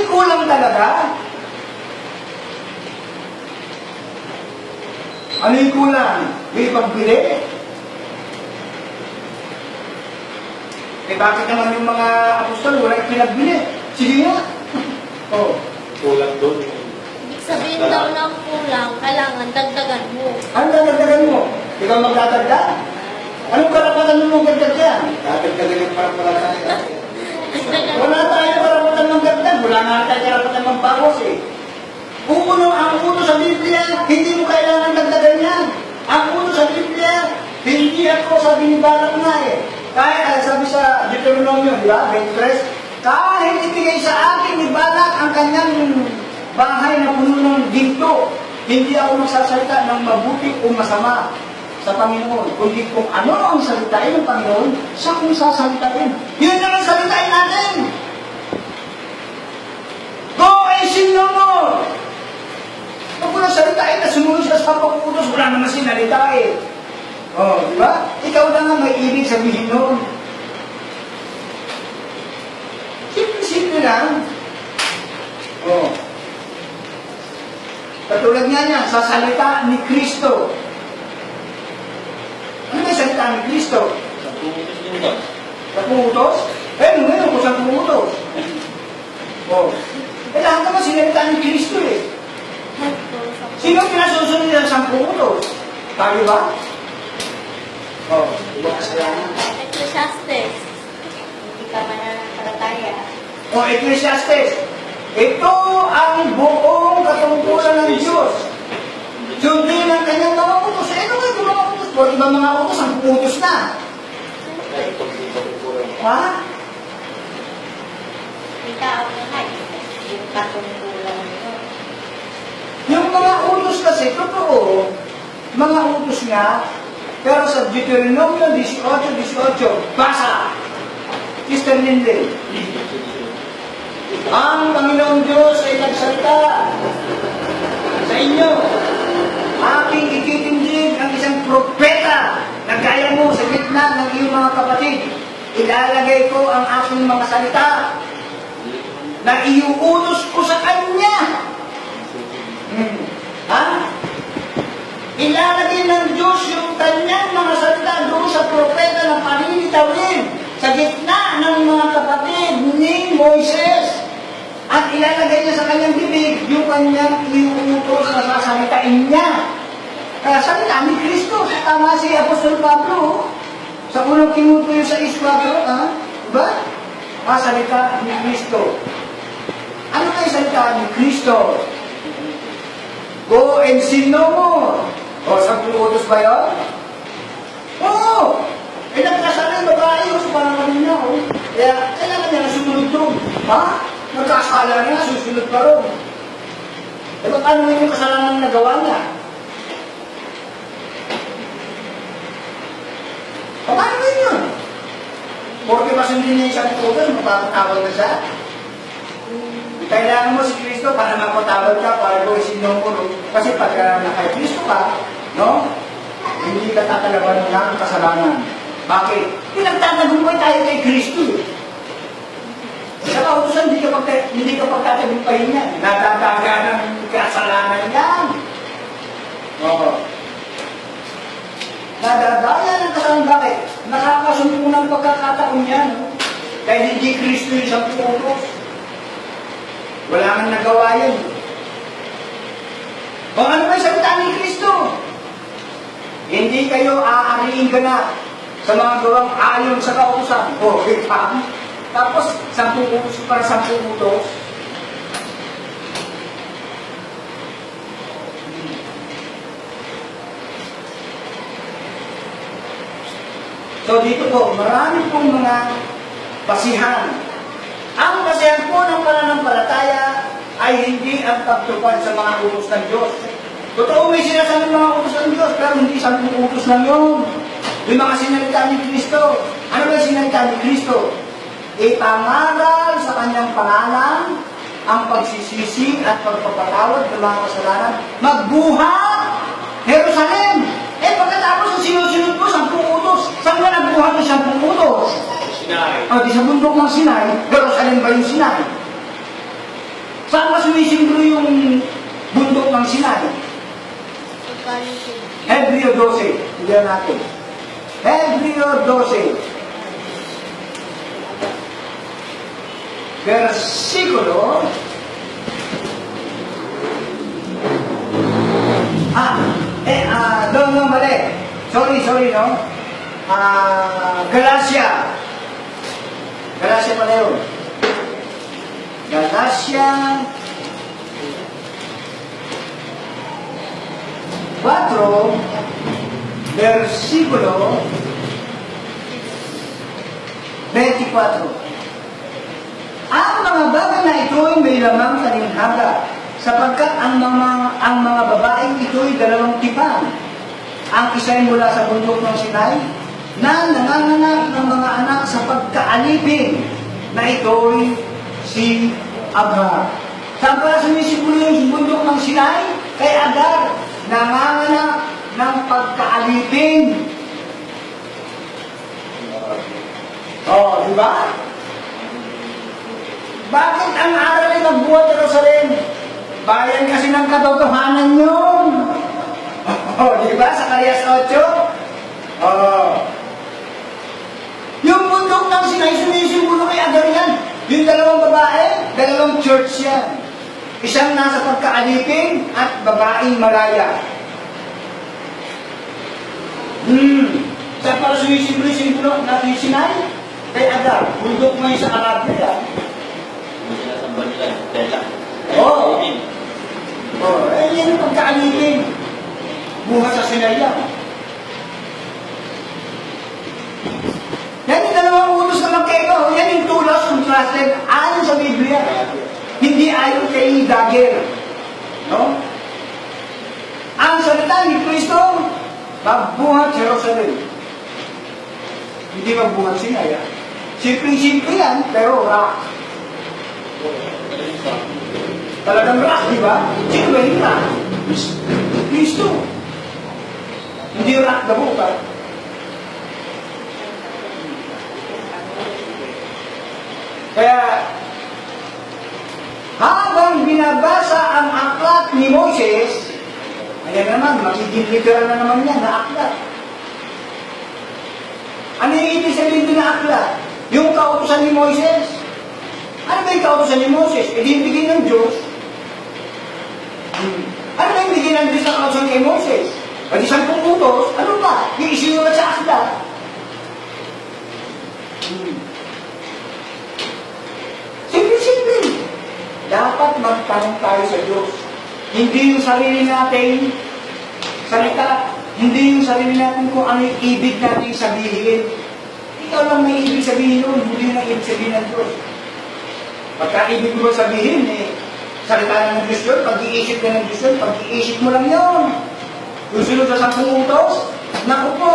in kulang talaga. Ano yung kulang? May pagbili? Eh bakit naman yung mga apostol wala pinagbili? Sige nga. oh. Kulang doon. Sabihin daw ng kulang, kailangan dagdagan mo. Ano dadagdagan mo? Ikaw magdadagdag? Anong karapatan mo mong dagdagan? Dadagdagan yung. Dagdagan Wala tayo karapatan ng dagdag. Wala nga tayo karapatan ng bawas eh. Kung uno ang uno sa Biblia, hindi mo kailangan dagdagan yan. Ang uno sa Biblia, hindi ako sabi ni Balak nga eh. Ah, sabi sa Deuteronomio, di ba? 23, kahit ibigay sa akin ni Balak ang kanyang bahay na puno ng ginto, hindi ako magsasalita ng mabuti o masama sa Panginoon. Kundi kung ano ang salitain ng Panginoon, siya kung sasalitain. Yun ang salitain natin. Go and sin no more! Huwag mo na salitain na sumunod siya sa pagputos, wala naman sinalita eh. Oh, di ba? Ikaw na nga may ibig sabihin noon. Simple-simple lang. Oh. Katulad nga niya, sa salita ni Kristo. Ano yung salita ni Kristo? Sa ba? Sa pumutos? Eh, ngayon, kung saan pumutos? Oh. Eh, lahat naman sinalita ni Kristo eh. Sino ang pinasusunod ng sampung utos? Tayo ba? Oo. Oh, diba kasalanan? Ecclesiastes. Hindi ka mananampalataya. O, oh, Ecclesiastes. Ito ang buong katungkulan ng Diyos. Sundin ang kanyang mga utos. Eh, ano yung mga utos? O, iba mga utos, ang utos na. Ha? Ika ang lahat. Yung katungkulan. Yung mga utos kasi, totoo, mga utos nga, pero sa Deuteronomio 18-18, basa! Sister Lindy, ang Panginoong Diyos ay nagsalita sa inyo. Aking ititindig ang isang propeta na gaya mo sa gitna ng iyong mga kapatid. Ilalagay ko ang aking mga salita na iuutos ko sa kanya. Ha? Ilalagay ng Diyos yung kanyang mga salita doon sa propeta na paninitawin sa gitna ng mga kapatid ni Moises. At ilalagay niya sa kanyang bibig yung kanyang iuutos na sasalitain niya. Kaya salita ni Kristo. Tama si Apostol Pablo. oh. Sa unang Timoteo sa 6.4, ha? Diba? Ah, salita ni Kristo. Ano kayo salita ni Kristo? Go and sin no more. O, sampung utos ba yun? Oo! Eh, nagkasala yung babae, o, sa pangalan niya, o. Kaya, kailangan niya na sumunod doon. Ha? Nagkasala niya, susunod pa rin. Eh, ba't ano yung kasalanan na nagawa niya? Paano ba yun? Porque ba sundin niya isang utos, mapapatawag na siya? Kailangan mo si Kristo para mapatawad ka, para gawin sinumulo. Kasi pag uh, naka Kristo ka, no? Hindi ka tatalaban ng kasalanan. Bakit? Pinagtatagumpay tayo kay Kristo. eh. Sa kautusan, hindi ka, pagka, hindi ka pagtatagumpay niya. Nadadaga ng kasalanan yan. Oo. Nadadaya ng kasalanan. Bakit? Nakakasumpo ng pagkakataon yan. Dahil hindi Kristo yung sa utos. Wala kang nagawa yun. O ano ba salita ni Kristo? Hindi kayo aariin ganap sa mga gawang ayon sa kautusan. O, okay, pa. Tapos, sampung utos para sampung utos. So dito po, marami pong mga basihan ang basihan po ng pananampalataya ay hindi ang pagtupad sa mga utos ng Diyos. Totoo may sinasabi mga utos ng Diyos, pero hindi isang utos lang yun. Yung mga sinalita ni Kristo. Ano ba sinalita ni Kristo? Ipangaral sa kanyang pangalan ang pagsisisi at pagpapatawad ng mga kasalanan. Magbuhat! Jerusalem! Eh pagkatapos ang sinusunod mo, sampung utos. Saan ka nagbuhat ng sampung utos? Sinay. O, di sa bundok ng Sinai, Jerusalem ba yung Sinai? Saan ka sumisimbolo yung bundok ng Sinai? Hebreo 12. Tignan natin. Hebreo 12. Versikulo. Ah, eh, ah, doon nga mali. Sorry, sorry, no? Ah, Galacia. Galacia pala yun. Galacia 4, versikulo 24. Ang mga bagay na ito ay may lamang talinhaga, sapagkat ang mga, ang mga babaeng ito ay dalawang tipang. Ang isa ay mula sa bundok ng Sinai, na nanganganak ng mga anak sa pagkaalipin, na ito'y si Agar. Saan pala sumisipulo yung bundok ng Sinai? Kay Agar, nanganganak ng pagkaalipin. Oh, di ba? Bakit ang aral ay magbuhat sa Jerusalem? Bayan kasi ng katotohanan yun. Oh, di ba? Sa Kalias 8? Oh. Yung bundok ng Sinai, sumisimbolo kay Agar yan. Yung dalawang babae, dalawang church yan. Isang nasa pagkaalipin at babaeng malaya. Hmm. Saan para sumisimbolo ng Sinai? Kay Agar. Bundok ngayon sa Arabia. Yung sinasamba nila, tela. Oo. Ayun. Oh, eh, yan ang pagkaalipin. Buhat sa sinaya. Yan yung dalawang ulos na magkaiba. Yan yung tulos kung translate ayon sa Biblia. Hindi ayon kay Dagger. No? Ang salita ni Kristo, magbuhat Jerusalem. Hindi magbuhat sinaya. Simple-simple yan, pero rock. Talagang rock, di ba? Ba yung rock? Kristo. Hindi rock the book, ah. Kaya, binabasa ang aklat ni Moses, ayan naman, magiging literal na naman yan na aklat. Ano yung ibig sabihin din na aklat? Yung kautusan ni Moses. Ano ba yung kautusan ni Moses? E di bigay ng Diyos. Hmm. Ano ba yung bigay ng Diyos na kautusan kay Moses? E di sampung utos, ano ba? Yung isinulat sa aklat. Hmm. Simple-simple. Dapat magtanong tayo sa Diyos. Hindi yung sarili natin salita. Hindi yung sarili natin kung ano yung ibig natin sabihin. Ikaw lang may ibig sabihin nun, hindi yung ibig sabihin ng Diyos. Pagka ibig mo sabihin, eh, salita ng Diyos yun, pag-iisip ka ng Diyos yun, pag-iisip mo lang yun. Yung sunod sa sampung utos, naku po,